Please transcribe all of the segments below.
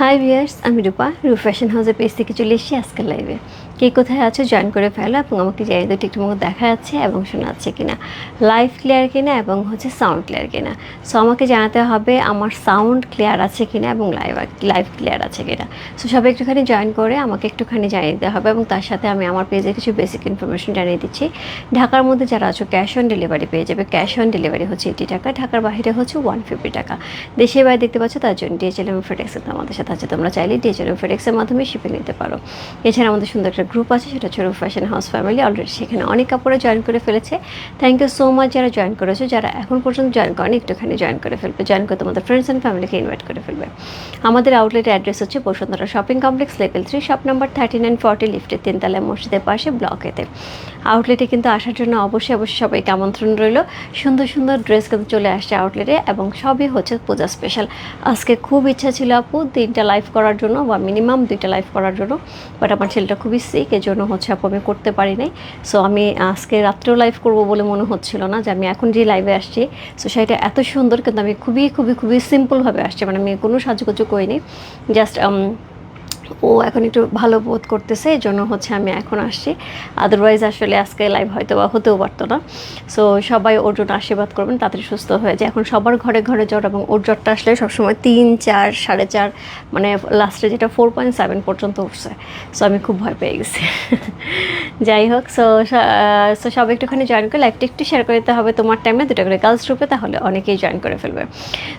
High viewers আমি রূপা রূপ fashion হাউসের পেজ থেকে চলে এসেছি আজকের লাইভে কে কোথায় আছো জয়েন করে ফেলো এবং আমাকে জায়গাতে ঠিকঠাক দেখা যাচ্ছে এবং শোনা যাচ্ছে কিনা। লাইভ ক্লিয়ার কিনা এবং হচ্ছে সাউন্ড ক্লিয়ার কিনা। সো আমাকে জানাতে হবে আমার সাউন্ড ক্লিয়ার আছে কিনা এবং লাইভ লাইভ ক্লিয়ার আছে কিনা। সো সবাই একটুখানি জয়েন করে আমাকে একটুখানি জানিয়ে দিতে হবে এবং তার সাথে আমি আমার পেজে কিছু বেসিক ইনফরমেশন জানিয়ে দিচ্ছি। ঢাকার মধ্যে যারা আছো ক্যাশ অন ডেলিভারি পেয়ে যাবে। ক্যাশ অন ডেলিভারি হচ্ছে এইটি টাকা, ঢাকার বাইরে হচ্ছে ওয়ান ফিফটি টাকা। দেশের বাইরে দেখতে পাচ্ছ তার জন্য ডিএচএল এবং ফেডেক্সের আমাদের সাথে আছে। তোমরা চাইলে ডিএচএল এবং ফেডেক্সের মাধ্যমে শিপিং নিতে পারো। এছাড়া আমাদের সুন্দর একটা গ্রুপ আছে, সেটা হচ্ছে ফ্যাশন হাউস ফ্যামিলি অলরেডি সেখানে অনেক কাপড়ে জয়েন করে ফেলেছে। থ্যাংক ইউ সো মাচ যারা জয়েন করেছে, যারা এখন পর্যন্ত জয়েন করেনি, একটুখানি জয়েন করে ফেলবে জয়েন করে তোমাদের ফ্রেন্ডস অ্যান্ড ফ্যামিলিকে ইনভাইট করে ফেলবে। আমাদের আউটলেটের অ্যাড্রেস হচ্ছে Bashundhara shopping complex level three shop number thirty nine forty লিফটের তিনতলায় মসজিদের পাশে ব্লকেতে আউটলেটে কিন্তু আসার জন্য অবশ্যই অবশ্যই সবাইকে আমন্ত্রণ রইল। সুন্দর সুন্দর ড্রেস কিন্তু চলে আসছে আউটলেটে এবং সবই হচ্ছে পূজা স্পেশাল আজকে খুব ইচ্ছা ছিল আপু তিনটা লাইভ করার জন্য বা মিনিমাম দুইটা লাইভ করার জন্য বাট আমার ছেলেটা খুবই সিক এর জন্য হচ্ছে আপু আমি করতে পারি নাই। সো আমি আজকে রাত্রেও লাইভ করব বলে মনে হচ্ছিল না যে আমি এখন যে লাইভে আসছি। সো সেটা এত সুন্দর কিন্তু আমি খুবই খুবই খুবই সিম্পলভাবে আসছি। মানে আমি কোনো সাজুগুজু করিনি। জাস্ট ও এখন একটু ভালো বোধ করতেছে, এই জন্য হচ্ছে আমি এখন আসছি। আদারওয়াইজ আসলে আজকে লাইভ হয়তো বা হতেও পারতো না। সো সবাই ওর জন্য আশীর্বাদ করবেন, তাড়াতাড়ি সুস্থ হয়ে যায়। এখন সবার ঘরে ঘরে জ্বর এবং ওর জ্বরটা আসলে সবসময় তিন, চার, সাড়ে চার মানে লাস্টে যেটা ফোর পয়েন্ট সেভেন পর্যন্ত উঠছে। সো আমি খুব ভয় পেয়ে গেছি। যাই হোক সো সো সবাই একটুখানি জয়েন করে লাইভটা একটু শেয়ার করে দিতে হবে তোমার টাইমে দুটো করে গার্লস গ্রুপে তাহলে অনেকেই জয়েন করে ফেলবে।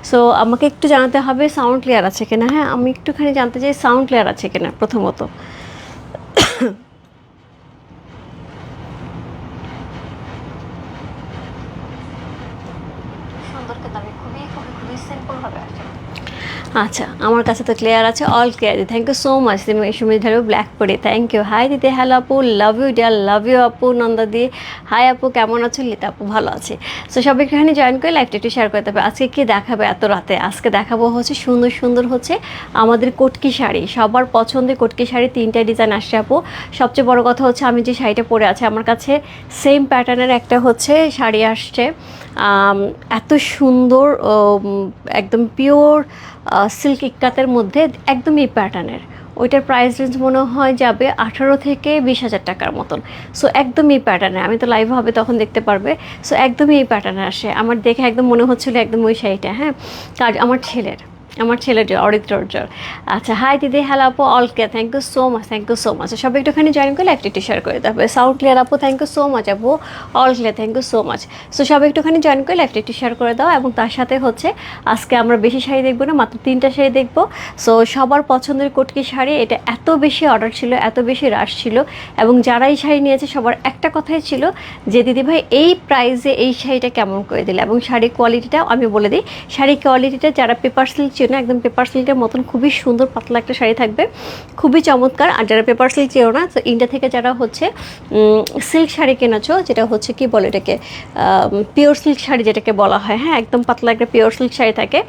সো আমাকে একটু জানাতে হবে সাউন্ড ক্লিয়ার আছে কিনা? হ্যাঁ আমি একটুখানি জানতে চাই সাউন্ড ক্লিয়ার আছে কিনা প্রথমত সুন্দর কিন্তু আমি খুবই খুবই খুবই সিম্পলভাবে আসছি আচ্ছা আমার কাছে তো ক্লিয়ার আছে অল ক্লিয়ার দি। থ্যাংক ইউ সো মাচ সময় ধরো ব্ল্যাক পরে থ্যাংক ইউ হাই দিদি হ্যালো আপু love you dear love you আপু, নন্দা দি। হাই আপু, কেমন আছো? লিতা আপু, ভালো আছে। সো সবাই এখানে জয়েন করে লাইভটা একটু শেয়ার করতে হবে আজকে কি দেখাবে এত রাতে? আজকে দেখাবো হচ্ছে সুন্দর সুন্দর হচ্ছে আমাদের কটকি শাড়ি। সবার পছন্দের কটকি শাড়ি তিনটা ডিজাইন আসছে আপু। সবচেয়ে বড় কথা হচ্ছে আমি যে শাড়িটা পরে আছে, আমার কাছে সেম প্যাটার্নের একটা হচ্ছে শাড়ি আসছে। এত সুন্দর একদম পিওর সিল্ক ইক্কাতের মধ্যে একদম এই প্যাটার্নের ওইটার প্রাইস রেঞ্জ মনে হয় যাবে আঠারো থেকে বিশ হাজার টাকার মতন। সো একদম এই প্যাটার্নে আমি তো লাইভ হবে তখন দেখতে পারবে। সো একদমই এই প্যাটার্নে আসে। আমার দেখে একদম মনে হচ্ছিল একদম ওই শাড়িটা হ্যাঁ? কাজ আমার ছেলের। আমার ছেলেটির অরিত্রর্যর আচ্ছা হাই দিদি হ্যালো আপু all okay thank you so much thank you so much সবাই একটুখানি জয়েন করলে একটু একটু শেয়ার করে দিতে হবে সাউন্ড ক্লিয়ার আপু থ্যাংক ইউ সো মাচ আপু all clear thank you so much so সবাই একটুখানি জয়েন করলে একটু একটু শেয়ার করে দাও এবং তার সাথে হচ্ছে আজকে আমরা বেশি শাড়ি দেখব না, মাত্র তিনটা শাড়ি দেখব। সো সবার পছন্দের কটকি শাড়ি, এটা এত বেশি অর্ডার ছিল, এত বেশি রাশ ছিল এবং যারা এই শাড়ি নিয়েছে, সবার একটা কথাই ছিল যে, দিদি ভাই, এই প্রাইসে এই শাড়িটা কেমন করে দিলে? এবং শাড়ির কোয়ালিটিটাও আমি বলে দিই, শাড়ির কোয়ালিটিটা যারা পেপার সিল্ক চেনো একদম পেপার সিল্কের মতন খুবই সুন্দর পাতলা একটা শাড়ি থাকবে। খুবই চমৎকার। আর যারা পেপার সিল্ক চেও না, তো ইন্ডিয়া থেকে যারা হচ্ছে সিল্ক শাড়ি কেনেছো, যেটা হচ্ছে কি বলে এটাকে পিওর সিল্ক শাড়ি যেটাকে বলা হয় হ্যাঁ একদম পাতলা একটা পিওর সিল্ক শাড়ি থাকে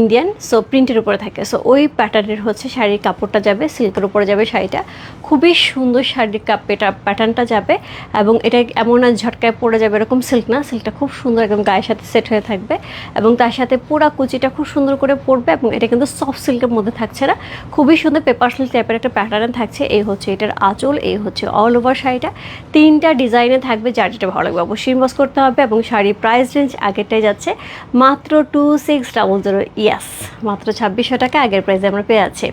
ইন্ডিয়ান সো প্রিন্টের উপরে থাকে। সো ওই প্যাটার্নের হচ্ছে শাড়ির কাপড়টা যাবে সিল্কের উপরে যাবে শাড়িটা। খুবই সুন্দর শাড়ির কাপ, এটা প্যাটার্নটা যাবে এবং এটা এমন আর ঝটকায় পড়ে যাবে এরকম সিল্ক না। সিল্কটা খুব সুন্দর একদম গায়ের সাথে সেট হয়ে থাকবে এবং তার সাথে পুরা কুচিটা খুব সুন্দর করে পড়বে এবং এটা কিন্তু সফট সিল্কের মধ্যে থাকছে না। খুবই সুন্দর পেপার সিল্ক টাইপের একটা প্যাটার্ন থাকছে। এই হচ্ছে এটার আঁচল, এই হচ্ছে অল ওভার শাড়িটা। তিনটা ডিজাইনে থাকবে যার যেটা ভালো লাগবে অবশ্যই ইনভেস্ট করতে হবে এবং শাড়ির প্রাইস রেঞ্জ আগেরটাই যাচ্ছে মাত্র two six double zero yes মাত্র ছাব্বিশশো টাকা, আগের প্রাইসে আমরা পেয়ে আছি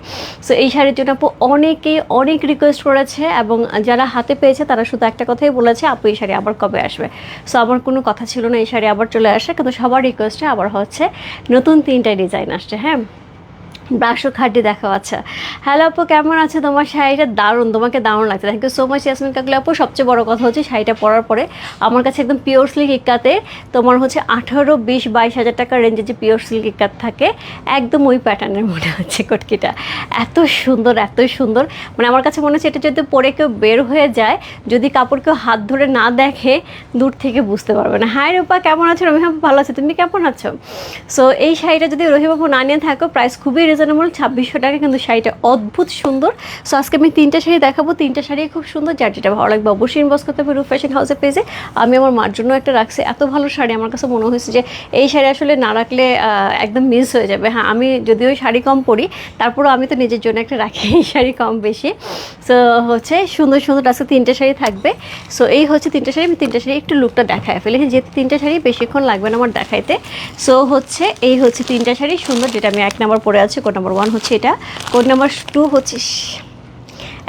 সো এই শাড়ির জন্য আপু অনেকেই অনেক রিকোয়েস্ট করেছে এবং যারা হাতে পেয়েছে তারা শুধু একটা কথাই বলেছে, আপু, এই শাড়ি আবার কবে আসবে? সো আমার কোনো কথা ছিল না, এই শাড়ি আবার চলে আসে, কিন্তু সবার রিকোয়েস্টে আবার হচ্ছে নতুন তিনটা ডিজাইন আসছে হ্যাঁ ব্রাশও খাড্ডি দেখা আচ্ছা। হ্যালো আপু, কেমন আছে? তোমার শাড়িটা দারুণ, তোমাকে দারুণ লাগছে। Thank you so much Yasmin কাকলে আপু। সবচেয়ে বড় কথা হচ্ছে শাড়িটা পরার পরে আমার কাছে একদম পিওর সিল্ক ইক্কাতে তোমার হচ্ছে আঠারো, বিশ, বাইশ হাজার টাকার রেঞ্জে যে পিওর সিল্ক ইক্কাত থাকে, একদম ওই প্যাটার্নের মনে হচ্ছে কটকিটা এত সুন্দর এত সুন্দর। মানে আমার কাছে মনে হচ্ছে এটা যদি পরে কেউ বের হয়ে যায়, যদি কাপড় কেউ হাত ধরে না দেখে, দূর থেকে বুঝতে পারবে না। হাই রূপা, কেমন আছো? রবি ভালো আছে, তুমি কেমন আছো? সো এই শাড়িটা যদি রহিবাবু না নিয়ে থাকো প্রাইস খুবই রিজনেবল ছাব্বিশশো টাকা, কিন্তু শাড়িটা অদ্ভুত সুন্দর। সো আজকে আমি তিনটা শাড়ি দেখাবো। তিনটা শাড়ি খুব সুন্দর, যার যেটা ভালো লাগবে অবশ্যই ইনবক্স করতে হবে রূপ ফ্যাশন হাউসে পেজে আমি আমার মার জন্য একটা রাখছি। এত ভালো শাড়ি, আমার কাছে মনে হয়েছে যে এই শাড়ি আসলে না রাখলে একদম মিস হয়ে যাবে। হ্যাঁ আমি যদিও শাড়ি কম পরি, তারপরেও আমি তো নিজের জন্য একটা রাখি এই শাড়ি কম বেশি। সো হচ্ছে সুন্দর সুন্দর আজকে তিনটে শাড়ি থাকবে। সো এই হচ্ছে তিনটে শাড়ি। আমি তিনটে শাড়ি একটু লুকটা দেখায় ফেলি যেহেতু তিনটে শাড়ি বেশিক্ষণ লাগবে না আমার দেখাইতে। সো হচ্ছে, এই হচ্ছে তিনটা শাড়ি সুন্দর, যেটা আমি এক নাম্বার পরে আছি কোড নাম্বার ওয়ান হচ্ছে এটা। কোড নাম্বার টু হচ্ছে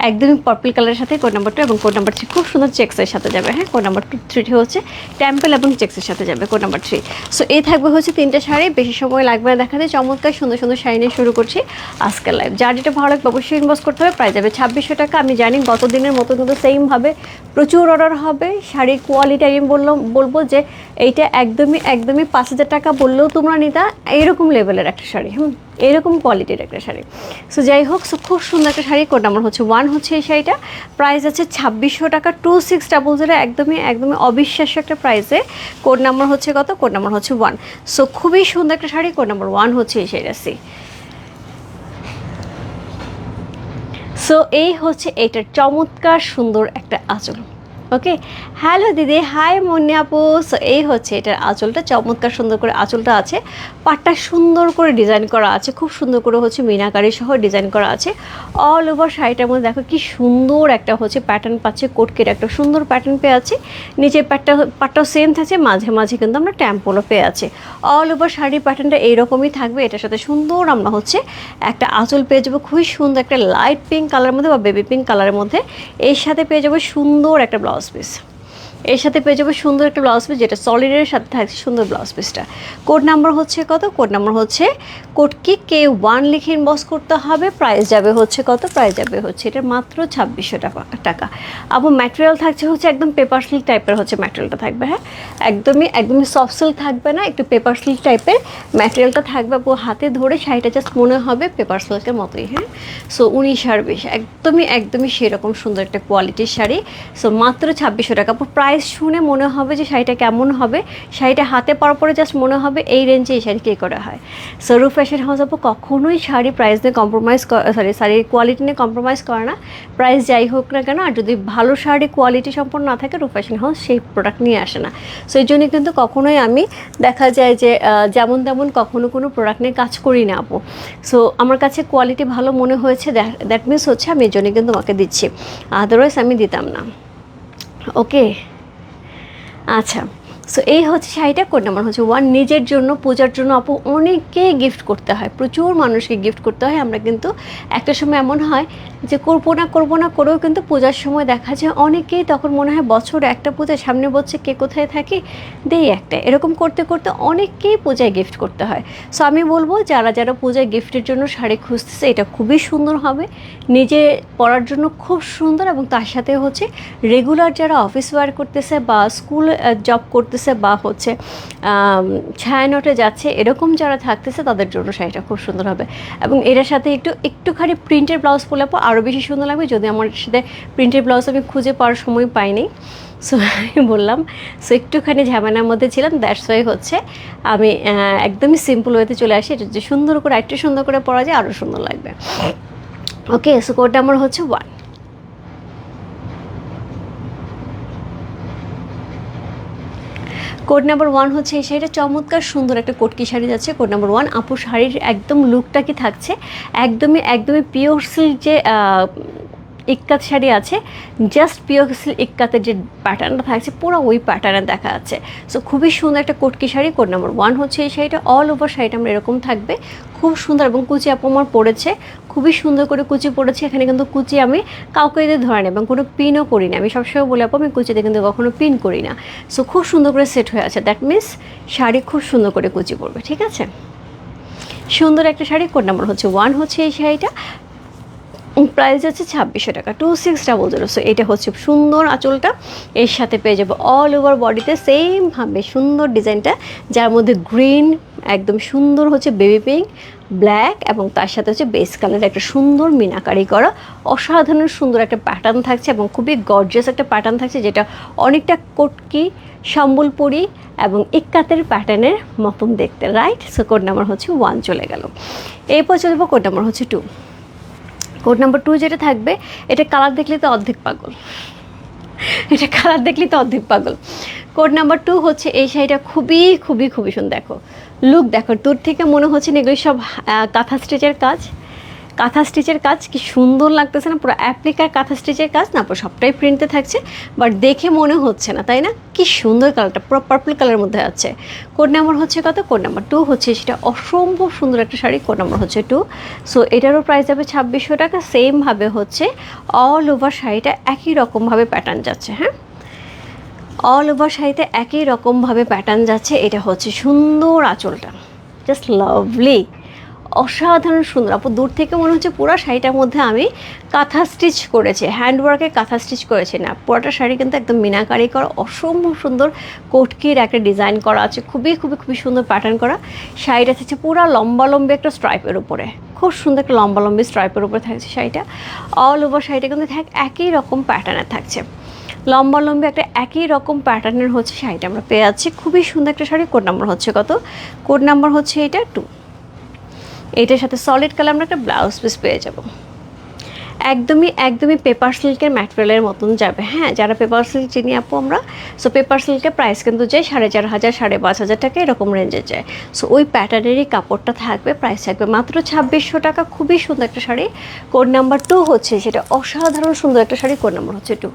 একদমই পার্পল কালারের সাথে কোড নাম্বার টু এবং কোড নাম্বার থ্রি খুব সুন্দর চেক্সের সাথে যাবে হ্যাঁ? কোড নাম্বার টু থ্রিটি হচ্ছে টেম্পল এবং চেক্সের সাথে যাবে কোড নাম্বার থ্রি সো এই থাকবে হচ্ছে তিনটে শাড়ি, বেশি সময় লাগবে না দেখাতে, চমৎকার সুন্দর সুন্দর শাড়ি নিয়ে শুরু করছি আজকের লাইভ যার যেটা ভালো লাগবে অবশ্যই ইনভেস্ট করতে হবে, প্রায় যাবে ছাব্বিশশো টাকা। আমি জানি গত দিনের মতো কিন্তু সেমভাবে প্রচুর অর্ডার হবে, শাড়ির কোয়ালিটি আমি বললাম, বলব যে এইটা একদমই একদমই পাঁচ হাজার টাকা বললেও তোমরা নিতা এইরকম লেভেলের একটা শাড়ি, হুম? এরকম কোয়ালিটির একটা শাড়ি। সো যাই হোক সো খুব সুন্দর একটা শাড়ি কোড নাম্বার হচ্ছে ওয়ান হচ্ছে এই শাড়িটা। প্রাইস আছে ছাব্বিশশো টাকা টু সিক্স ডাবল জিরো একদমই একদমই অবিশ্বাস্য একটা প্রাইসে কোড নাম্বার হচ্ছে কত? কোড নাম্বার হচ্ছে ওয়ান সো খুবই সুন্দর একটা শাড়ি কোড নাম্বার ওয়ান হচ্ছে এই শাড়িটা সি সো এই হচ্ছে এটার চমৎকার সুন্দর একটা আঁচল ওকে হ্যালো দিদি। হাই মন্যা আপু। সো এই হচ্ছে এটার আঁচলটা। চমৎকার সুন্দর করে আঁচলটা আছে। পাটটা সুন্দর করে ডিজাইন করা আছে। খুব সুন্দর করে হচ্ছে মিনাকারি সহ ডিজাইন করা আছে। অল ওভার শাড়িটার মধ্যে দেখো কি সুন্দর একটা হচ্ছে প্যাটার্ন পাচ্ছে, কোটকের একটা সুন্দর প্যাটার্ন পেয়ে আছে। নিচে প্যাটটা পাটটাও সেম থাকছে। মাঝে মাঝে কিন্তু আমরা ট্যাম্পোলো পেয়ে আছে। অল ওভার শাড়ির প্যাটার্নটা এইরকমই থাকবে। এটার সাথে সুন্দর আমরা হচ্ছে একটা আঁচল পেয়ে যাব। খুবই সুন্দর একটা লাইট পিঙ্ক কালারের মধ্যে বা বেবি পিঙ্ক কালারের মধ্যে। এর সাথে পেয়ে যাব সুন্দর একটা ব্লাউজ পিস এর সাথে পেয়ে যাব সুন্দর একটা ব্লাউজ পিস যেটা সলিডের সাথে থাকছে সুন্দর ব্লাউজ পিসটা কোড নাম্বার হচ্ছে কত? কোড নাম্বার হচ্ছে কোড কি কে ওয়ান লিখে ইনবক্স করতে হবে প্রাইস যাবে হচ্ছে কত? প্রাইস যাবে হচ্ছে এটা মাত্র ছাব্বিশশো টাকা টাকা। আবার ম্যাটেরিয়াল থাকছে হচ্ছে একদম পেপার সিল্ক টাইপের হচ্ছে ম্যাটেরিয়ালটা থাকবে হ্যাঁ? একদমই একদমই সফট সিল্ক থাকবে না, একটু পেপার সিল্ক টাইপের ম্যাটেরিয়ালটা থাকবে আপু হাতে ধরে শাড়িটা জাস্ট মনে হবে পেপার সিল্কের মতোই হ্যাঁ? সো উনিশ আর বিশ, একদমই একদমই সেরকম সুন্দর একটা কোয়ালিটির শাড়ি। সো মাত্র ছাব্বিশশো টাকা আপু প্রাইস শুনে মনে হবে যে শাড়িটা কেমন হবে। শাড়িটা হাতে পাওয়ার পরে জাস্ট মনে হবে এই রেঞ্জে এই শাড়ি কে করা হয়। সো রূপ ফ্যাশন হাউস আপু কখনোই শাড়ি প্রাইস নিয়ে কম্প্রোমাইজ সরি শাড়ির কোয়ালিটি নিয়ে কম্প্রোমাইজ করে না। প্রাইস যাই হোক না কেন, আর যদি ভালো শাড়ি কোয়ালিটি সম্পন্ন না থাকে রূপ ফ্যাশন হাউস সেই প্রোডাক্ট নিয়ে আসে না। সো এই জন্য কিন্তু কখনোই আমি দেখা যায় যে যেমন তেমন কখনো কোনো প্রোডাক্ট নিয়ে কাজ করি না আপু। সো আমার কাছে কোয়ালিটি ভালো মনে হয়েছে দ্যাট মিনস হচ্ছে আমি এই জন্য কিন্তু তোমাকে দিচ্ছি। আদারওয়াইজ আমি দিতাম না। ওকে আচ্ছা সো এই হচ্ছে শাড়িটা কোড নাম্বার হচ্ছে ওয়ান নিজের জন্য, পূজার জন্য আপু অনেককে গিফট করতে হয়, প্রচুর মানুষকে গিফট করতে হয়। আমরা কিন্তু একটা সময় এমন হয় যে করব না করব না করেও কিন্তু পূজার সময় দেখা যায় অনেকেই তখন মনে হয় বছর একটা পূজা সামনে বলছে কে কোথায় থাকে, দেই একটা। এরকম করতে করতে অনেককেই পূজায় গিফট করতে হয়। সো আমি বলব যারা যারা পূজায় গিফটের জন্য শাড়ি খুঁজতেছে, এটা খুবই সুন্দর হবে। নিজে পরার জন্য খুব সুন্দর এবং তার সাথে হচ্ছে রেগুলার যারা অফিস ওয়ার করতেছে বা স্কুল জব করতেছে বা হচ্ছে ছায়ানটে যাচ্ছে, এরকম যারা থাকতেছে তাদের জন্য শাড়িটা খুব সুন্দর হবে। এবং এটার সাথে একটু, একটুখানি প্রিন্টের ব্লাউজ পরলে পর আরও বেশি সুন্দর লাগবে। যদি আমার সাথে প্রিন্টের ব্লাউজ আমি খুঁজে পাওয়ার সময় পাইনি সো আমি বললাম সো একটুখানি ঝামেলার মধ্যে ছিলাম দ্যাটস ওয়াই হচ্ছে আমি একদমই সিম্পল ওয়েতে চলে আসি। এটা যে সুন্দর করে একটু সুন্দর করে পরা যায় আরও সুন্দর লাগবে। ওকে সো কোডটা আমার হচ্ছে ওয়ান কোড নাম্বার ওয়ান হচ্ছে এই শাড়িটা। চমৎকার, সুন্দর একটা কোটকি শাড়ি যাচ্ছে কোড নাম্বার ওয়ান আপু শাড়ির একদম লুকটা কি থাকছে? একদমই একদমই পিওর সিল্ক যে ইক্কাত শাড়ি আছে জাস্ট পিওর সিল্ক ইক্কাতের যে প্যাটার্নটা থাকছে, পুরো ওই প্যাটার্নে দেখা যাচ্ছে। সো খুবই সুন্দর একটা কোটকি শাড়ি কোড নাম্বার ওয়ান হচ্ছে এই শাড়িটা অল ওভার শাড়িটা আমরা এরকম থাকবে। খুব সুন্দর, এবং কুচি আপু আমার পড়েছে খুবই সুন্দর করে কুচি পড়েছে এখানে কিন্তু কুচি আমি কাউকে দিয়ে ধরে না এবং কোনো পিনও করি না। আমি সবসময় বলে, আপু, আমি কুচিতে কিন্তু কখনো পিন করি না। সো খুব সুন্দর করে সেট হয়ে আছে। দ্যাট মিনস শাড়ি খুব সুন্দর করে কুচি পড়বে ঠিক আছে? সুন্দর একটা শাড়ি কোড নাম্বার হচ্ছে ওয়ান হচ্ছে এই শাড়িটা। প্রাইস আছে ছাব্বিশশো টাকা two six double zero so এটা হচ্ছে সুন্দর আঁচলটা। এর সাথে পেয়ে যাব অল ওভার বডিতে সেমভাবে সুন্দর ডিজাইনটা, যার মধ্যে গ্রিন একদম সুন্দর হচ্ছে বেবি পিঙ্ক ব্ল্যাক এবং তার সাথে হচ্ছে বেস কালারের একটা সুন্দর মিনাকারি করা। অসাধারণ সুন্দর একটা প্যাটার্ন থাকছে এবং খুবই গর্জিয়াস একটা প্যাটার্ন থাকছে, যেটা অনেকটা কটকি, সম্বলপুরি এবং ইক্কাতের প্যাটার্নের মতন দেখতে রাইট সো কোড নাম্বার হচ্ছে ওয়ান চলে গেল। এরপর চলে যাব কোড নাম্বার হচ্ছে টু কোড নাম্বার টু যেটা থাকবে, এটা কালার দেখলে তো অর্ধেক পাগল। এটা কালার দেখলে তো অর্ধেক পাগল। কোড নাম্বার টু হচ্ছে এই শাড়িটা খুবই খুবই খুবই সুন্দর, দেখো। লুক দেখো, দূর থেকে মনে হচ্ছে এগুলো সব কাঁথা স্টিচের কাজ। কাঁথা স্টিচের কাজ কি সুন্দর লাগতেছে না? পুরো অ্যাপ্লিকার কাঁথা স্টিচের কাজ? না, পুরো সবটাই প্রিন্টে থাকছে বাট দেখে মনে হচ্ছে না, তাই না? কি সুন্দর কালারটা পুরো পার্পল কালারের মধ্যে আছে। কোড নাম্বার হচ্ছে কত? কোড নাম্বার টু হচ্ছে, সেটা অসম্ভব সুন্দর একটা শাড়ি কোড নাম্বার হচ্ছে টু সো এটারও প্রাইস যাবে ছাব্বিশশো টাকা সেমভাবে হচ্ছে অল ওভার শাড়িটা একই রকমভাবে প্যাটার্ন যাচ্ছে হ্যাঁ? অল ওভার শাড়িতে একই রকমভাবে প্যাটার্ন যাচ্ছে, এটা হচ্ছে সুন্দর আঁচলটা। জাস্ট লাভলি অসাধারণ সুন্দর। আপু, দূর থেকে মনে হচ্ছে পুরো শাড়িটার মধ্যে আমি কাঁথা স্টিচ করেছি। হ্যান্ডওয়ার্কে কাঁথা স্টিচ করেছি না। পুরোটা শাড়ি কিন্তু একদম মিনাকারি করা, অসম্ভব সুন্দর কোটকির একটা ডিজাইন করা আছে। খুবই খুবই খুবই সুন্দর প্যাটার্ন করা। শাড়িটা থাকছে পুরো লম্বা লম্বি একটা স্ট্রাইপের উপরে। খুব সুন্দর একটা লম্বা লম্বি স্ট্রাইপের উপরে থাকছে শাড়িটা। অল ওভার শাড়িটা কিন্তু থাক, একই রকম প্যাটার্নের থাকছে। লম্বা লম্বা একটা একই রকম প্যাটার্নের হচ্ছে শাড়িটা আমরা পেয়ে যাচ্ছি। খুবই সুন্দর একটা শাড়ি। কোড নাম্বার হচ্ছে কত? কোড নাম্বার হচ্ছে এটা টু এটার সাথে সলিড কালার আমরা একটা ব্লাউজ পিস পেয়ে যাব। একদমই একদমই পেপার সিল্কের ম্যাটেরিয়ালের মতন যাবে। হ্যাঁ যারা পেপার সিল্ক চিনি আপু আমরা সো পেপার সিল্কের প্রাইস কিন্তু যায় সাড়ে চার হাজার, সাড়ে পাঁচ হাজার টাকা এরকম রেঞ্জে যায়। সো ওই প্যাটার্নেরই কাপড়টা থাকবে প্রাইস থাকবে মাত্র ছাব্বিশশো টাকা। খুবই সুন্দর একটা শাড়ি। কোড নাম্বার টু হচ্ছে, সেটা অসাধারণ সুন্দর একটা শাড়ি। কোড নাম্বার হচ্ছে টু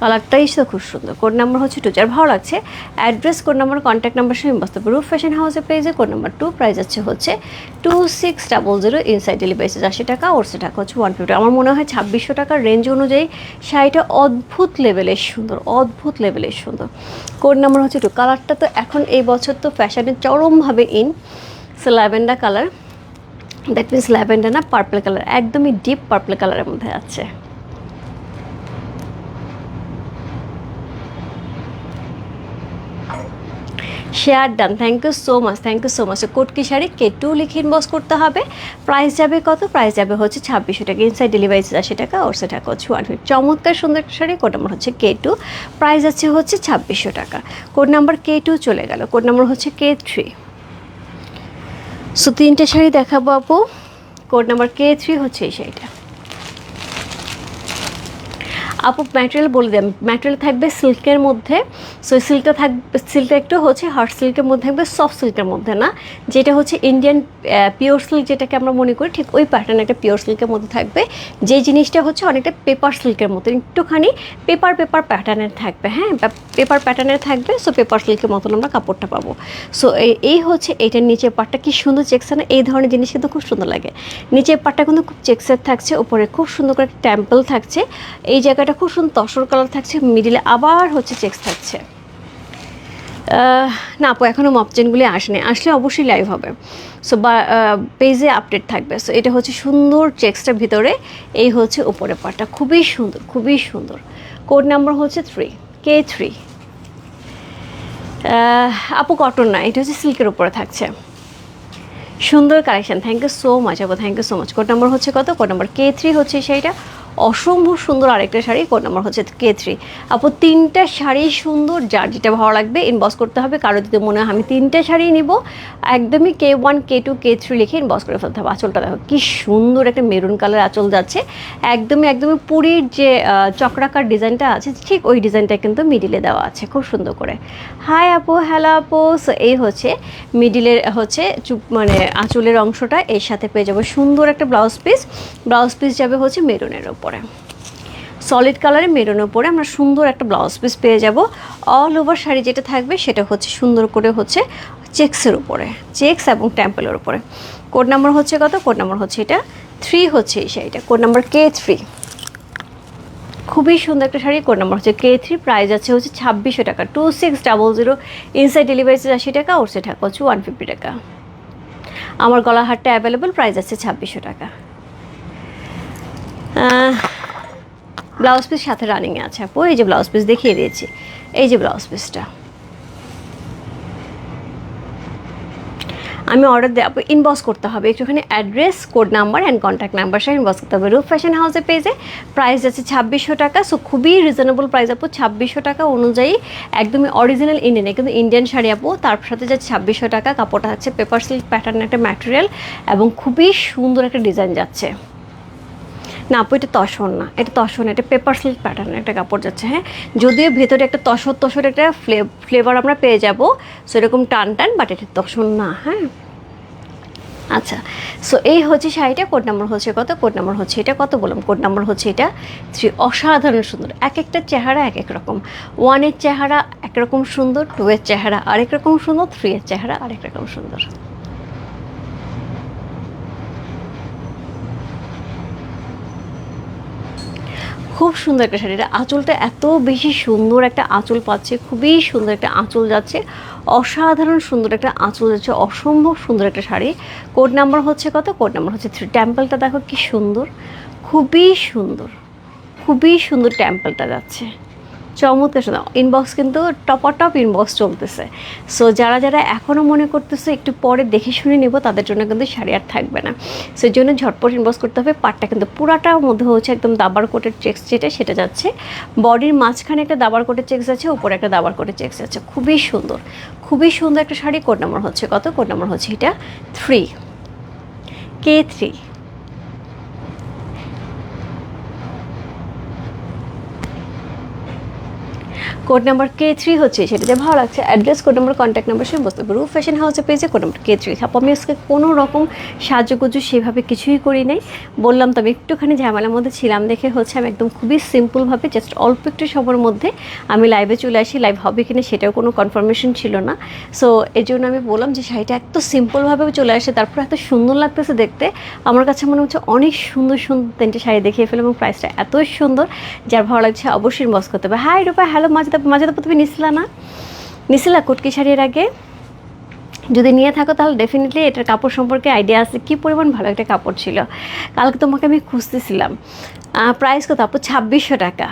কালারটাই তো খুব সুন্দর। কোড নাম্বার হচ্ছে টু, যার ভালো লাগছে, address, code number contact number সঙ্গে বাস্তব রুফ ফ্যাশন হাউসের পেজে কোড নাম্বার টু, প্রাইস আছে হচ্ছে two six double zero inside delivery আশি টাকা ওরসে টাকা হচ্ছে ওয়ান ফিফটি আমার মনে হয় ছাব্বিশশো টাকার রেঞ্জ অনুযায়ী শাড়িটা অদ্ভুত লেভেলের সুন্দর, অদ্ভুত লেভেলের সুন্দর। কোড নাম্বার হচ্ছে টু। কালারটা তো এখন এই বছর তো ফ্যাশনে চরমভাবে in so lavender colour. That means lavender না পার্পল কালার, একদমই ডিপ পার্পল কালারের মধ্যে আছে। Share done thank you so much thank you so much কোটকি sari K two লিখে ইনবক্স করতে হবে। প্রাইস যাবে কত? প্রাইস যাবে হচ্ছে ছাব্বিশশো টাকা। ইনসাইড ডেলিভারি আশি টাকা ওর সে টাকা হচ্ছে ওয়ান ফিফটি চমৎকার সুন্দর একটা শাড়ি কোড নাম্বার হচ্ছে কে টু প্রাইস আছে হচ্ছে ছাব্বিশশো টাকা। কোড নাম্বার কে টু চলে গেল। কোড নাম্বার হচ্ছে কে থ্রি সো তিনটে শাড়ি দেখাবো আপু। কোড নাম্বার কে থ্রি হচ্ছে এই শাড়িটা। আপু ম্যাটেরিয়াল বলে দেন। ম্যাটেরিয়াল থাকবে সিল্কের মধ্যে। সো সিল্কটা থাকবে সিল্কটা একটু হচ্ছে হার্ড সিল্কের মধ্যে থাকবে সফট সিল্কের মধ্যে না? যেটা হচ্ছে ইন্ডিয়ান পিওর সিল্ক যেটাকে আমরা মনে করি, ঠিক ওই প্যাটার্ন একটা পিওর সিল্কের মধ্যে থাকবে। যে জিনিসটা হচ্ছে অনেকটা পেপার সিল্কের মতো একটুখানি পেপার পেপার প্যাটার্নের থাকবে হ্যাঁ? পেপার প্যাটার্নের থাকবে সো পেপার সিল্কের মতন আমরা কাপড়টা পাবো। সো এই হচ্ছে এইটার নিচের পাটটা কি সুন্দর চেকস না? এই ধরনের জিনিস কিন্তু খুব সুন্দর লাগে। নিচের পাটটা কিন্তু খুব চেক্সের থাকছে, উপরে খুব সুন্দর করে টেম্পল থাকছে। এই জায়গাটা খুব সুন্দর, তসর কালার থাকছে মিডিলে আবার হচ্ছে চেক্স থাকছে। না, আপু এখনও মপচেনগুলি আসেনি। আসলে অবশ্যই লাইভ হবে। সো বা পেজে আপডেট থাকবে। সো এটা হচ্ছে সুন্দর চেক্সটার ভিতরে। এই হচ্ছে উপরে পাটটা খুবই সুন্দর খুবই সুন্দর। কোড নাম্বার হচ্ছে থ্রি কে থ্রি আপু কটন না, এটা হচ্ছে সিল্কের উপরে থাকছে। সুন্দর collection thank you so much আপু thank you so much code number হচ্ছে কত? কোড নাম্বার কে থ্রি হচ্ছে সেইটা। অসম্ভব সুন্দর আরেকটা শাড়ি কোড নাম্বার হচ্ছে কে থ্রি আপু, তিনটা শাড়ি সুন্দর, যার যেটা ভালো লাগবে ইনবক্স করতে হবে, কারও যদি মনে হয় আমি তিনটে শাড়ি নিব, একদমই K one K two K three লিখে ইনবক্স করে ফেলতে হবে। আঁচলটা দেখো, কি সুন্দর একটা মেরুন কালার আঁচল যাচ্ছে। একদমই একদমই পুরীর যে চক্রাকার ডিজাইনটা আছে, ঠিক ওই ডিজাইনটা কিন্তু মিডিলে দেওয়া আছে, খুব সুন্দর করে। হাই আপু হ্যালো আপু। এই হচ্ছে মিডিলের হচ্ছে চুপ মানে আঁচলের অংশটা, এর সাথে পেয়ে যাব সুন্দর একটা ব্লাউজ পিস ব্লাউজ পিস যাবে হচ্ছে মেরুনের ওপরে। সলিড কালারে মেরুন ওপরে আমরা সুন্দর একটা ব্লাউজ পিস পেয়ে যাব। অল ওভার শাড়ি যেটা থাকবে সেটা হচ্ছে সুন্দর করে হচ্ছে চেক্সের উপরে চেক্স এবং টেম্পলের উপরে। কোড নাম্বার হচ্ছে কত? কোড নাম্বার হচ্ছে এটা থ্রি হচ্ছে এই শাড়িটা। কোড নাম্বার কে থ্রি খুবই সুন্দর একটা শাড়ি। কোড নাম্বার হচ্ছে কে থ্রি প্রাইস আছে হচ্ছে ছাব্বিশশো টাকা। Two six double zero inside delivery আশি টাকা ওর সেটা হচ্ছে ওয়ান ফিফটি টাকা। আমার গলা হারটা অ্যাভেলেবল প্রাইস আছে ছাব্বিশশো টাকা। ব্লাউজ পিস সাথে রানিংয়ে আছে আপু। এই যে ব্লাউজ পিস দেখিয়ে দিয়েছি। এই যে ব্লাউজ পিসটা আমি অর্ডার দেওয়া ইনবক্স করতে হবে। একটুখানি address code number and contact number সহ ইনবক্স করতে হবে। রূপ ফ্যাশন হাউসে পেজে প্রাইস আছে ছাব্বিশশো টাকা। সো খুবই রিজনেবল প্রাইস আপু। ছাব্বিশশো টাকা অনুযায়ী একদমই অরিজিনাল ইন্ডিয়ান কিন্তু ইন্ডিয়ান শাড়ি আপু, তার সাথে যাচ্ছে ছাব্বিশশো টাকা, কাপড়টা হচ্ছে পেপার সিল্ক প্যাটার্ন একটা ম্যাটেরিয়াল এবং খুবই সুন্দর একটা ডিজাইন যাচ্ছে। না, আপু, এটা তসর না, এটা তসর না, এটা পেপার সিল্ক প্যাটার্নের একটা কাপড় যাচ্ছে হ্যাঁ? যদিও ভেতরে একটা তসর তসর একটা ফ্লেভার আমরা পেয়ে যাব, সেরকম টান টান বাট এটা তসর না হ্যাঁ? আচ্ছা সো এই হচ্ছে শাড়িটা কোড নাম্বার হচ্ছে কত? কোড নাম্বার হচ্ছে এটা, কত বললাম? কোড নাম্বার হচ্ছে এটা থ্রি অসাধারণ সুন্দর এক একটা চেহারা এক এক রকম ওয়ানের চেহারা একরকম সুন্দর টু এর চেহারা আরেক রকম সুন্দর থ্রি এর চেহারা আরেক রকম সুন্দর। খুব সুন্দর একটা শাড়ি। এটা আঁচলটা এত বেশি সুন্দর একটা আঁচল পাচ্ছে, খুবই সুন্দর একটা আঁচল যাচ্ছে। অসাধারণ সুন্দর একটা আঁচল যাচ্ছে, অসম্ভব সুন্দর একটা শাড়ি। কোড নাম্বার হচ্ছে কত? কোড নাম্বার হচ্ছে থ্রি। টেম্পলটা দেখো কি সুন্দর, খুবই সুন্দর খুবই সুন্দর টেম্পলটা যাচ্ছে। চমৎকার সুন্দর ইনবক্স কিন্তু টপার টপ ইনবক্স চলতেছে। সো যারা যারা এখনও মনে করতেছে একটু পরে দেখে শুনে নেব, তাদের জন্য কিন্তু শাড়ি আর থাকবে না। সেই জন্য ঝটপট ইনবক্স করতে হবে। পাটটা কিন্তু পুরাটার মধ্যে হচ্ছে একদম দাবার কোটের চেক্স যেটা, সেটা যাচ্ছে। বডির মাঝখানে একটা দাবার কোটের চেক্স আছে, উপরে একটা দাবার কোটের চেক্স আছে। খুবই সুন্দর খুবই সুন্দর একটা শাড়ি। কোড নাম্বার হচ্ছে কত? কোড নাম্বার হচ্ছে এটা থ্রি কে থ্রি কোড নাম্বার কে থ্রি হচ্ছে, সেটা যে ভালো লাগছে। Address code number contact number সে বসতে পারব। ফ্যাশন হাউসে পেয়েছে কোড নাম্বার কে থ্রি আপু, আমি আজকে কোনো রকম সাহায্যগুজু সেভাবে কিছুই করি নাই। বললাম তো আমি একটুখানি ঝামেলার মধ্যে ছিলাম দেখে হচ্ছে আমি একদম খুবই সিম্পলভাবে জাস্ট অল্প একটু সময়ের মধ্যে আমি লাইভে চলে আসি। লাইভ হবে কিনা সেটাও কোনো কনফার্মেশন ছিল না। সো এই জন্য আমি বললাম যে শাড়িটা এত সিম্পলভাবে চলে আসে, তারপর এত সুন্দর লাগতেছে দেখতে। আমার কাছে মনে হচ্ছে অনেক সুন্দর সুন্দর তিনটে শাড়ি দেখিয়ে ফেলে এবং প্রাইসটা এত সুন্দর, যার ভালো লাগছে অবশ্যই বস করতে হবে। হাই রূপা হ্যালো মাঝে মাঝে তো তুমি নিছিলা না। নিছিলা কুটকি শাড়ির আগে। যদি নিয়ে থাকো তাহলে ডেফিনেটলি এটার কাপড় সম্পর্কে আইডিয়া আছে কী পরিমাণ ভালো একটা কাপড় ছিল। কালকে তোমাকে আমি খুঁজতেছিলাম। প্রাইস কত? আপু ছাব্বিশশো টাকা।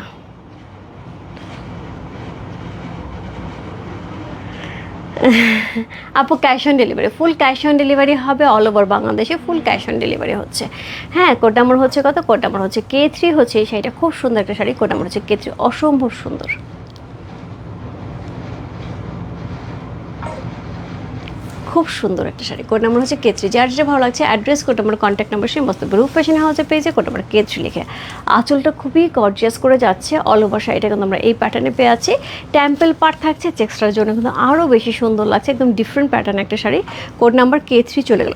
আপু cash on delivery full cash on delivery হবে অল ওভার বাংলাদেশে ফুল ক্যাশ অন ডেলিভারি হচ্ছে। হ্যাঁ কোড নাম্বার হচ্ছে কত? কোড নাম্বার হচ্ছে কে থ্রি হচ্ছে এই শাড়িটা। খুব সুন্দর একটা শাড়ি। কোড নাম্বার হচ্ছে কে থ্রি অসম্ভব সুন্দর। খুব সুন্দর একটা শাড়ি। কোড নাম্বার হচ্ছে কেত্রি যার যেটা ভালো লাগছে address code number contact number সেই মস্ত। রূপ ফ্যাশন হাউসে পেয়েছে কোড নাম্বার কেত্রি লিখে। আঁচলটা খুবই গর্জিয়াস করে যাচ্ছে অল ওভার শাড়িটা কিন্তু আমরা এই প্যাটার্নে পেয়ে আছি। টেম্পল পার্ট থাকছে চেক্সটার জন্য কিন্তু আরও বেশি সুন্দর লাগছে, একদম ডিফারেন্ট প্যাটার্ন একটা শাড়ি। কোড নাম্বার কে থ্রি চলে গেল।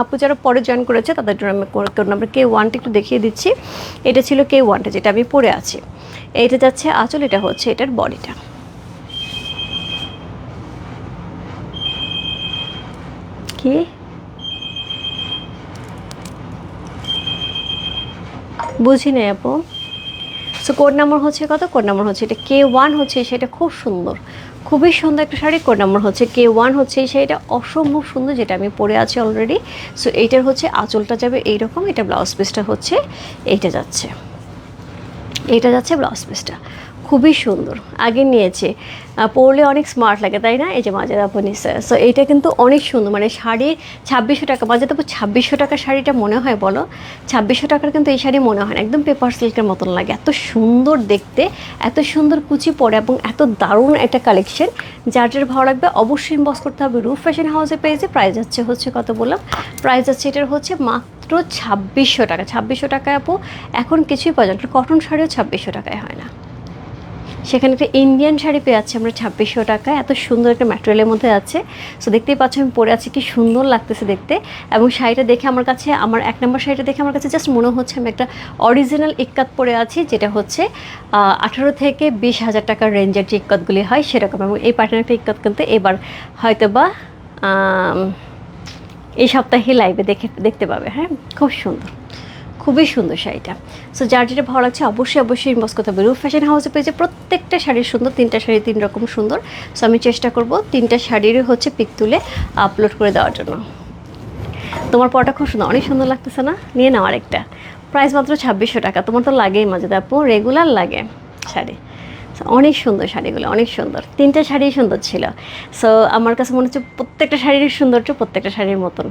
আপু যারা পরে জয়েন করেছে, তাদের জন্য আমি কোড নাম্বার কে ওয়ানটা একটু দেখিয়ে দিচ্ছি। এটা ছিল কে ওয়ানটা যেটা আমি পরে আছি। এইটা যাচ্ছে আঁচল, এটা হচ্ছে এটার বডিটা কি বুঝি নাই আপু। সো কোড নাম্বার হচ্ছে কত? কোড নাম্বার হচ্ছে এটা কে ওয়ান হচ্ছে, সেটা খুব সুন্দর। খুবই সুন্দর একটা শাড়ি। কোড নাম্বার হচ্ছে কে ওয়ান হচ্ছে শাড়িটা অসম্ভব সুন্দর, যেটা আমি পরে আছি অলরেডি সো এইটার হচ্ছে আঁচলটা যাবে এইরকম, এটা ব্লাউজ পিসটা হচ্ছে এইটা যাচ্ছে। এইটা যাচ্ছে ব্লাউজ পিসটা খুবই সুন্দর। আগে নিয়েছে। পরলে অনেক স্মার্ট লাগে, তাই না? এই যে মাঝে আপু নিচ্ছে সো এইটা কিন্তু অনেক সুন্দর। মানে শাড়ি ছাব্বিশশো টাকা মাঝে তারপর ছাব্বিশশো টাকা শাড়িটা মনে হয় বলো? ছাব্বিশশো টাকার কিন্তু এই শাড়ি মনে হয় না। একদম পেপার সিল্কের মতন লাগে। এত সুন্দর দেখতে, এত সুন্দর কুচি পরে এবং এত দারুণ একটা কালেকশন যার যার ভালো লাগবে অবশ্যই ইনবক্স করতে হবে। রুফ ফ্যাশন হাউসে পেয়েছে প্রাইস যাচ্ছে হচ্ছে কত বললাম? প্রাইস যাচ্ছে এটার হচ্ছে মাত্র ছাব্বিশশো টাকা। ছাব্বিশশো টাকায় আপু এখন কিছুই পাওয়া যায় কটন শাড়িও ছাব্বিশশো টাকায় হয় না। সেখানে একটা ইন্ডিয়ান শাড়ি পেয়ে যাচ্ছি আমরা ছাব্বিশশো টাকায়। এত সুন্দর একটা ম্যাটেরিয়ালের মধ্যে আছে। সো দেখতেই পাচ্ছ, আমি পরে আছি, কি সুন্দর লাগতেছে দেখতে। এবং শাড়িটা দেখে আমার কাছে, আমার এক নম্বর শাড়িটা দেখে আমার কাছে জাস্ট মনে হচ্ছে আমি একটা অরিজিনাল ইক্কাত পরে আছি, যেটা হচ্ছে আঠারো থেকে বিশ হাজার টাকার রেঞ্জের যে ইক্কাতগুলি হয় সেরকম। এবং এই প্যাটার্ন একটা ইক্কাত কিন্তু এবার হয়তো বা এই সপ্তাহে লাইভে দেখে, দেখতে পাবে হ্যাঁ? খুব সুন্দর। খুবই সুন্দর শাড়িটা। সো যার যেটা ভালো লাগছে, অবশ্যই অবশ্যই ইনবক্স করতে হবে। রুফ ফ্যাশন হাউসে পেয়েছে প্রত্যেকটা শাড়ি সুন্দর, তিনটা শাড়ি তিন রকম সুন্দর। সো আমি চেষ্টা করব তিনটা শাড়িরই হচ্ছে পিক তুলে আপলোড করে দেওয়ার জন্য। তোমার পরটা খুব সুন্দর, অনেক সুন্দর লাগতেছে না? নিয়ে নাও আরেকটা। প্রাইস মাত্র ছাব্বিশশো টাকা। তোমার তো লাগেই মাঝে আপু রেগুলার লাগে শাড়ি। অনেক সুন্দর শাড়িগুলো, অনেক সুন্দর। তিনটে শাড়ি সুন্দর ছিল। সো আমার কাছে মনে হচ্ছে প্রত্যেকটা শাড়ির সৌন্দর্য, প্রত্যেকটা শাড়ির মতন।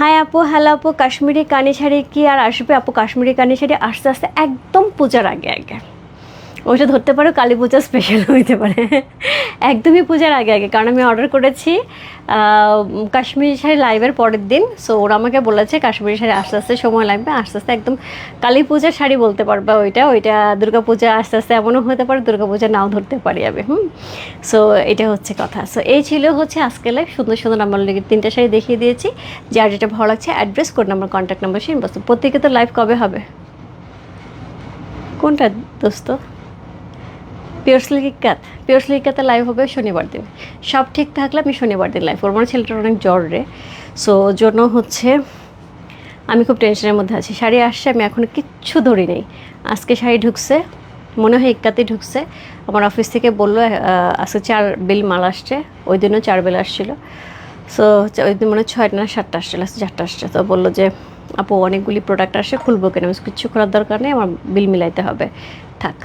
হাই আপু, হ্যালো আপু, কাশ্মীরি কানি শাড়ি কি আর আসবে? আপু, কাশ্মীরি কানি শাড়ি আস্তে আস্তে একদম পূজার আগে আগে। ওইটা ধরতে পারো, কালী পূজা স্পেশাল হইতে পারে। একদমই পূজার আগে আগে, কারণ আমি অর্ডার করেছি কাশ্মীরি শাড়ি লাইভের পরের দিন। সো ওরা আমাকে বলেছে কাশ্মীরি শাড়ি আস্তে আস্তে সময় লাগবে, আস্তে আস্তে একদম কালী পূজার শাড়ি বলতে পারবে ওইটা ওইটা দুর্গা পূজা আস্তে আস্তে এমনও হতে পারে, দুর্গা পূজা নাও ধরতে পারি আমি, হুম? সো এটা হচ্ছে কথা। সো এই ছিল হচ্ছে আজকে লাইভ সুন্দর সুন্দর আমার লেগে তিনটা শাড়ি দেখিয়ে দিয়েছি। যার যেটা ভালো লাগছে address code number contact number সেই বস্তু প্রত্যেকে তো লাইভ কবে হবে? কোনটা দোস্ত? পিওরসলি কিকাত পিওরসলি কিকাতে লাইভ হবে শনিবার দিন। সব ঠিক থাকলে আমি শনিবার দিন লাইভ করব। আমার ছেলেটার অনেক জ্বর রে। সো জন্য হচ্ছে আমি খুব টেনশনের মধ্যে আছি। শাড়ি আসছে, আমি এখনও কিচ্ছু ধরি নেই আজকে শাড়ি ঢুকছে, মনে হয় ইক্কাতে ঢুকছে। আমার অফিস থেকে বলল আজকে চার বিল মাল আসছে। ওই দিনও চার বিল আসছিল। সো ওই দিন মনে হয় ছয়টা না সাতটা আসছিল, আজকে চারটা আসছে। তো বলল যে, আপু, অনেকগুলি প্রোডাক্ট আসে খুলবো কেন? কিচ্ছু করার দরকার নেই, আমার বিল মিলাইতে হবে। থাক।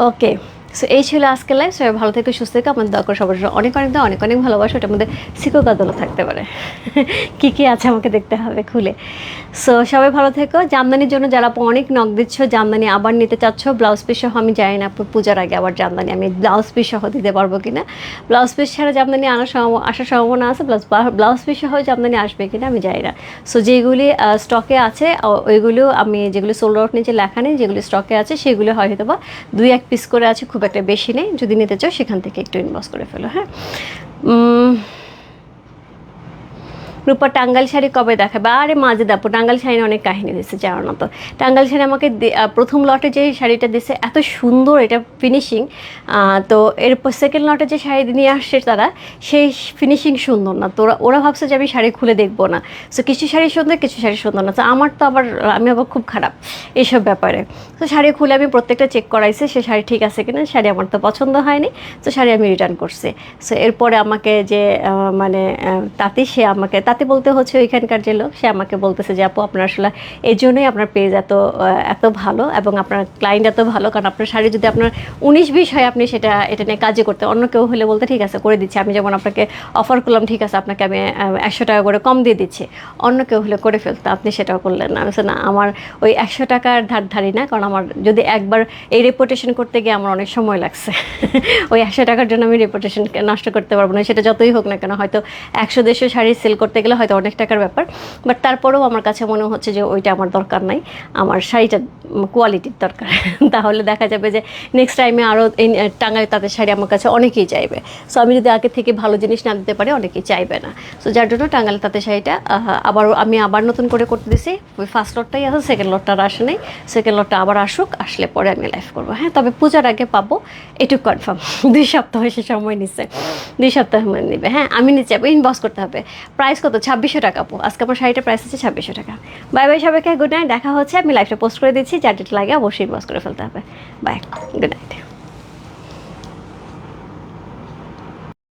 ওকে সো এই ছিল আজকে লাইভ সবাই ভালো থেকে, সুস্থ থেকে। আমাদের দরকার সবার অনেক অনেক দাও অনেক অনেক ভালোবাসা, ওটার মধ্যে শিকো কাদলও থাকতে পারে। কী কী আছে আমাকে দেখতে হবে খুলে। সো সবাই ভালো থেকো। জামদানির জন্য যারা অনেক নখ দিচ্ছ, জামদানি আবার নিতে চাচ্ছ ব্লাউজ পিস সহ, আমি জানি না পূজার আগে আবার জামদানি, আমি ব্লাউজ পিস সহ দিতে পারব কিনা। ব্লাউজ পিস ছাড়া জামদানি আনার আসার সম্ভাবনা আছে প্লাস ব্লাউজ পিস সহ জামদানি আসবে কিনা, আমি জানি না। সো যেগুলি স্টকে আছে ওইগুলো আমি যেগুলো সোল্ড আউট নিচে লেখা নেই, যেগুলি স্টকে আছে, সেগুলো হয়তো বা দুই এক পিস করে আছে, খুব একটা বেশি নেই। যদি নিতে চাও সেখান থেকে একটু ইনবক্স করে ফেলো হ্যাঁ? রূপা টাঙ্গাল শাড়ি কবে দেখাবে আরে মাঝে দেখো টাঙ্গাল শাড়ি অনেক কাহিনী দিয়েছে, জানো না তো? টাঙ্গাইল শাড়ি আমাকে প্রথম লটে যে শাড়িটা দিছে এত সুন্দর এটা ফিনিশিং তো এরপর সেকেন্ড লটে যে শাড়ি নিয়ে আসছে তারা, সেই ফিনিশিং সুন্দর না। তো ওরা ভাবছে যে আমি শাড়ি খুলে দেখব না। সো কিছু শাড়ি সুন্দর, কিছু শাড়ি সুন্দর না। তো আমার তো আবার, আমি আবার খুব খারাপ এইসব ব্যাপারে। তো শাড়ি খুলে আমি প্রত্যেকটা চেক করাইছি, সে শাড়ি ঠিক আছে কিনা, শাড়ি আমার তো পছন্দ হয়নি। তো শাড়ি আমি রিটার্ন করছি। সো এরপরে আমাকে যে মানে তাঁতি, সে আমাকে তাঁতি বলতে হচ্ছে ওইখানকার যে লোক, সে আমাকে বলতেছে যে, আপু, আপনার আসলে এই জন্যই আপনার পেজ এত এত ভালো এবং আপনার ক্লায়েন্ট এত ভালো। কারণ আপনার শাড়ি যদি আপনার উনিশ, বিশ হয়, আপনি সেটা, এটা নিয়ে কাজে করতে অন্য কেউ হলে বলতে, ঠিক আছে, করে দিচ্ছি। আমি যেমন আপনাকে অফার করলাম, ঠিক আছে, আপনাকে আমি একশো টাকা করে কম দিয়ে দিচ্ছি। অন্য কেউ হলে করে ফেলতো, আপনি সেটাও করলেন না। না, আমার ওই একশো টাকার ধার ধারি না। কারণ আমার যদি একবার এই রেপুটেশন করতে গিয়ে আমার অনেক সময় লাগছে। ওই একশো টাকার জন্য আমি রেপুটেশন নষ্ট করতে পারব না। সেটা যতই হোক না কেন, হয়তো একশো দেড়শো শাড়ি সেল করতে গেলে হয়তো অনেক টাকার ব্যাপার বাট তারপরেও আমার কাছে মনে হচ্ছে যে ওইটা আমার দরকার নাই, আমার শাড়িটা কোয়ালিটির দরকার। তাহলে দেখা যাবে যে নেক্সট টাইমে আরও এই টাঙ্গাই তাদের শাড়ি আমার কাছে অনেকেই চাইবে। সো আমি যদি আগে থেকে ভালো জিনিস না দিতে পারি, অনেকেই চাইবে না। সো যার জন্য টাঙ্গাইল তাঁতের শাড়িটা আবার আমি আবার নতুন করে করতে দিছি ওই ফার্স্ট লটটাই আছে সেকেন্ড লটটা আর আসে নাই। সেকেন্ড লটটা আবার আসুক, আসলে পরে আমি লাইভ করব। হ্যাঁ তবে পূজার আগে পাবো, এটুকু কনফার্ম দুই সপ্তাহ সে সময় নিচ্ছে, দুই সপ্তাহ সময় নেবে। হ্যাঁ আমি নিচে যাব ইনবক্স করতে হবে। প্রাইস কত ছাব্বিশশো টাকা পো আজকে আমার শাড়িটা প্রাইস আছে ছাব্বিশশো টাকা। বাই বাই সবাইকে গুড নাইট দেখা হচ্ছে। আমি লাইফটা পোস্ট করে দিচ্ছি, যার ডেট লাগে অবশ্যই পোস্ট করে ফেলতে হবে। Bye good night